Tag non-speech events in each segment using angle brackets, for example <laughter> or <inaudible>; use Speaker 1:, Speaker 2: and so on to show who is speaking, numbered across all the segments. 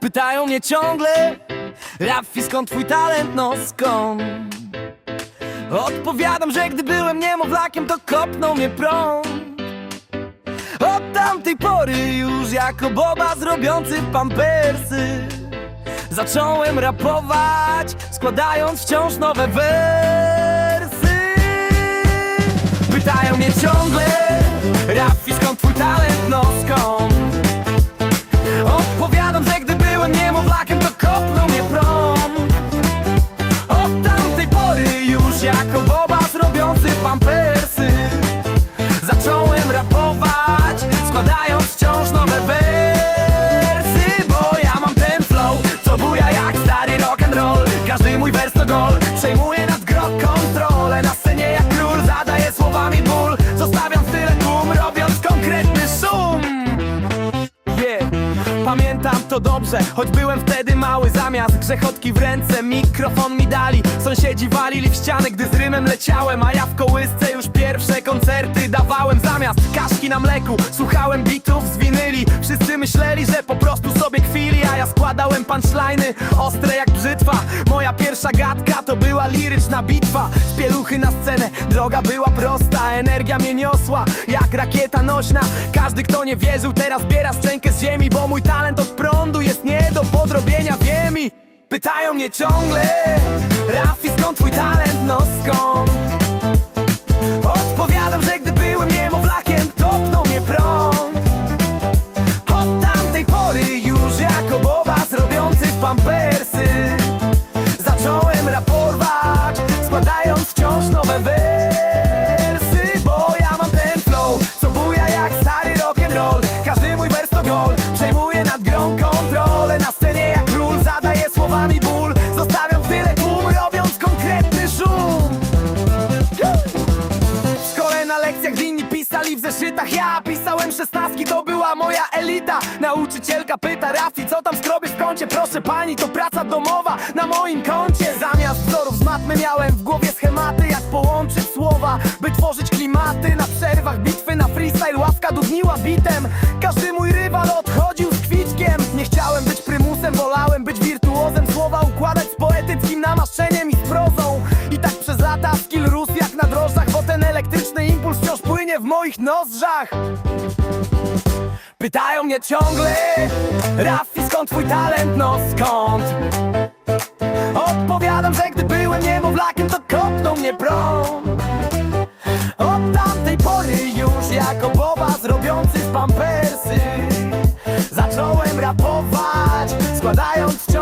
Speaker 1: Pytają mnie ciągle Raffi skąd twój talent, no skąd? Odpowiadam, że gdy byłem niemowlakiem to kopnął mnie prąd Od tamtej pory już jako boba zrobiący pampersy Zacząłem rapować, składając wciąż nowe wersy Pytają mnie ciągle Raffi skąd twój talent, no skąd? Gol, to dobrze, choć byłem wtedy mały Zamiast grzechotki w ręce, mikrofon mi dali. Sąsiedzi walili w ścianę, gdy z rymem leciałem A ja w kołysce już pierwsze koncerty dawałem. Zamiast kaszki na mleku, słuchałem bitów z winyli. Wszyscy myśleli, że po prostu sobie chwili A ja składałem punchline'y, ostre jak brzytwa Moja pierwsza gadka to była liryczna bitwa. Z pieluchy na scenę, droga była prosta Energia mnie niosła, jak rakieta nośna. Każdy kto nie wierzył teraz biera szczękę z ziemi Bo mój talent od prądu jest nie do podrobienia wiemi Pytają mnie ciągle Rafi skąd twój talent, no skąd? Odpowiadam, że gdy byłem niemowlakiem Topnął mnie prąd. Od tamtej pory już jako bobas robiący pampersy Zacząłem rapować, składając wciąż nowe wersy w zeszytach. Ja pisałem szesnastki, to była moja elita. Nauczycielka pyta Rafi, co tam skrobisz w kącie? Proszę pani, to praca domowa na moim koncie. Zamiast wzorów z matmy miałem w głowie schematy Jak połączyć słowa, by tworzyć klimaty. Na przerwach bitwy, na freestyle ławka dudniła bitem. Każdy mój rywal odchodził z kwitkiem. Nie chciałem być prymusem, wolałem być wirtuozem. Słowa układać z poetyckim namaszczeniem moich nozdrzach. Pytają mnie ciągle Rafi skąd twój talent, no skąd? Odpowiadam, że gdy byłem niemowlakiem to kopnął mnie prąd. Od tamtej pory już jako boba zrobiący z pampersy Zacząłem rapować, składając wciąż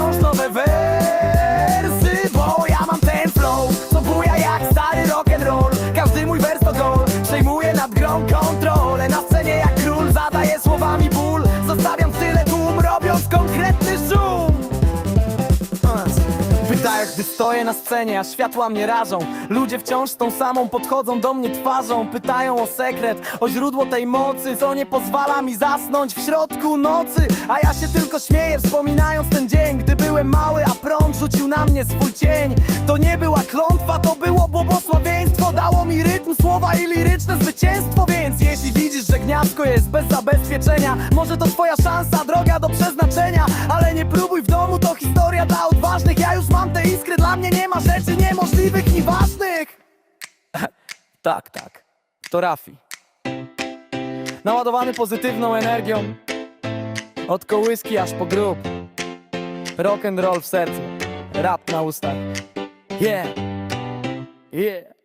Speaker 1: stoję na scenie, a światła mnie rażą. Ludzie wciąż z tą samą podchodzą do mnie twarzą Pytają o sekret, o źródło tej mocy Co nie pozwala mi zasnąć w środku nocy. A ja się tylko śmieję, wspominając ten dzień Gdy byłem mały, a prąd rzucił na mnie swój cień. To nie była klątwa, to było błogosławieństwo Dało mi rytm, słowa i liryczne zwycięstwo. Więc jeśli widzisz, że gniazdko jest bez zabezpieczenia Może to twoja szansa, rzeczy niemożliwych ni ważnych <laughs> Tak, tak, to Rafi. Naładowany pozytywną energią. Od kołyski aż po grób. Rock and roll w sercu. Rap na ustach. Yeah. Yeah